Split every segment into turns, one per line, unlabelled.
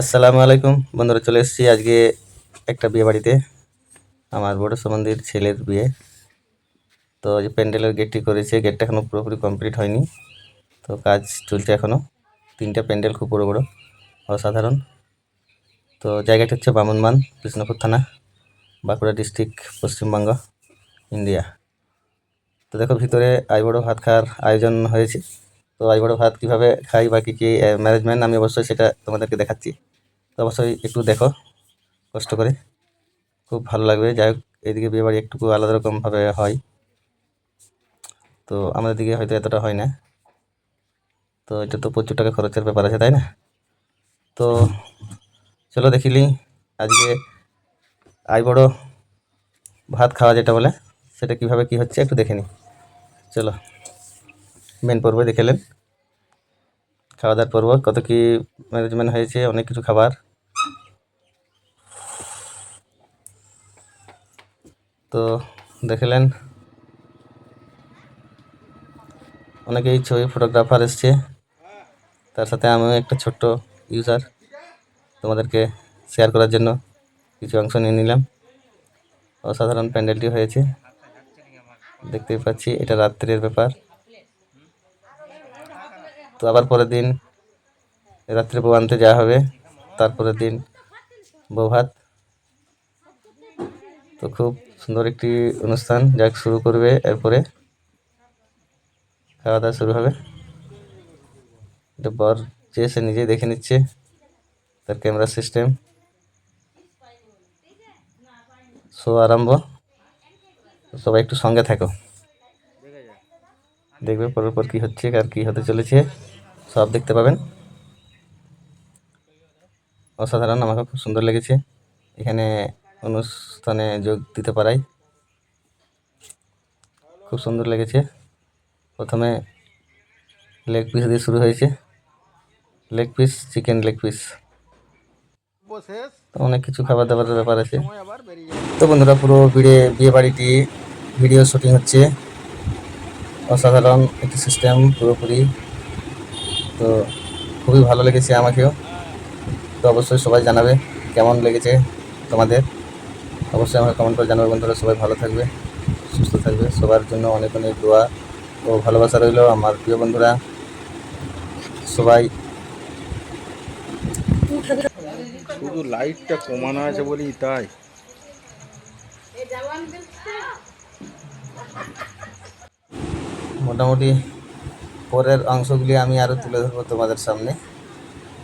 আসসালামু আলাইকুম। বন্ধুরা চলে এসেছি আজকে একটা বিয়ে বাড়িতে। আমার বড় সম্বন্ধীর ছেলের বিয়ে। তো যে প্যান্ডেলের গেটটি করেছে গেটটা এখনও পুরোপুরি কমপ্লিট হয়নি। তো কাজ চলছে এখনও তিনটা প্যান্ডেল খুব বড় বড়, অসাধারণ। তো জায়গাটা হচ্ছে বামনমান, কৃষ্ণপুর থানা, বাঁকুড়া ডিস্ট্রিক্ট পশ্চিমবঙ্গ, ইন্ডিয়া। তো দেখো ভিতরে আই বড় ভাত খাওয়ার আয়োজন হয়েছে। তো আই বড় ভাত কীভাবে খাই বা কী কী ম্যানেজমেন্ট আমি অবশ্যই সেটা তোমাদেরকে দেখাচ্ছি। তো অবশ্যই একটু দেখো, কষ্ট করে। খুব ভালো লাগবে। যাই হোক এদিকে বিয়েবাড়ি একটু আলাদা রকমভাবে হয়। তো আমাদের দিকে হয়তো এতটা হয় না। তো এটা তো প্রচুর টাকা খরচের ব্যাপার আছে, তাই না? তো চলো দেখিলি আজকে আই বড় ভাত খাওয়া যেটা বলে, সেটা কীভাবে কি হচ্ছে একটু দেখে নিই চলো। মেন পর্ব দেখেলেন খাওয়া দাওয়ার পর্ব, কত কি ম্যানেজমেন্ট হয়েছে, অনেক কিছু খাবার। তো দেখলেন অনেকেই ছবি ফটোগ্রাফার এসছে। তার সাথে আমিও একটা ছোট্ট ইউজার তোমাদেরকে শেয়ার করার জন্য কিছু অংশ নিয়ে নিলাম। অসাধারণ প্যান্ডেলটি হয়েছে। দেখতেই পাচ্ছি, এটা রাত্রের ব্যাপার। তো আবার পরের দিন রাত্রে বউ আনতে যাওয়া হবে। তারপরের দিন বউ ভাত। তো খুব সুন্দর একটি অনুষ্ঠান, যাক শুরু করবে এরপরে। খাওয়া দাওয়া শুরু হবে। এটা বর যে সে নিজেই দেখে নিচ্ছে, তার ক্যামেরা সিস্টেম শো আরম্ভ। সবাই একটু সঙ্গে থাকো। দেখবে পরের পর কী হচ্ছে আর কী হতে চলেছে। সব দেখতে পাবেন। অসাধারণ, আমাকে খুব সুন্দর লেগেছে। এখানে অনুষ্ঠানে যোগ দিতে পারাই। খুব সুন্দর লেগেছে। প্রথমে লেগ পিস দিয়ে শুরু হয়েছে। Leg piece chicken leg piece অনেক কিছু খাবার দাবারের ব্যাপার আছে। তো বন্ধুরা, পুরো বিয়ে বিয়ে বাড়িটি ভিডিও শুটিং হচ্ছে। অসাধারণ একটি সিস্টেম পুরোপুরি। তো খুবই ভালো লেগেছে আমাকেও। তো অবশ্যই সবাই জানাবে কেমন লেগেছে তোমাদের। অবশ্যই আমাকে কমেন্ট করে জানাবে বন্ধুরা সবাই ভালো থাকবে সুস্থ থাকবে। সবার জন্য অনেক অনেক দোয়া ও ভালোবাসা রইল আমার প্রিয় বন্ধুরা। সবাই
শুধু লাইটটা কমানো আছে বলেই তাই।
মোটামুটি পরের অংশগুলি আমি আরও তুলে ধরবো তোমাদের সামনে।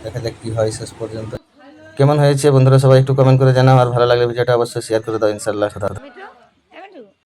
দেখা যাক কী হয় শেষ পর্যন্ত। কেমন হয়েছে বন্ধুরা সবাই একটু কমেন্ট করে জানাও, আর ভালো লাগলে ভিডিওটা অবশ্যই শেয়ার করে দাও ইনশাল্লাহ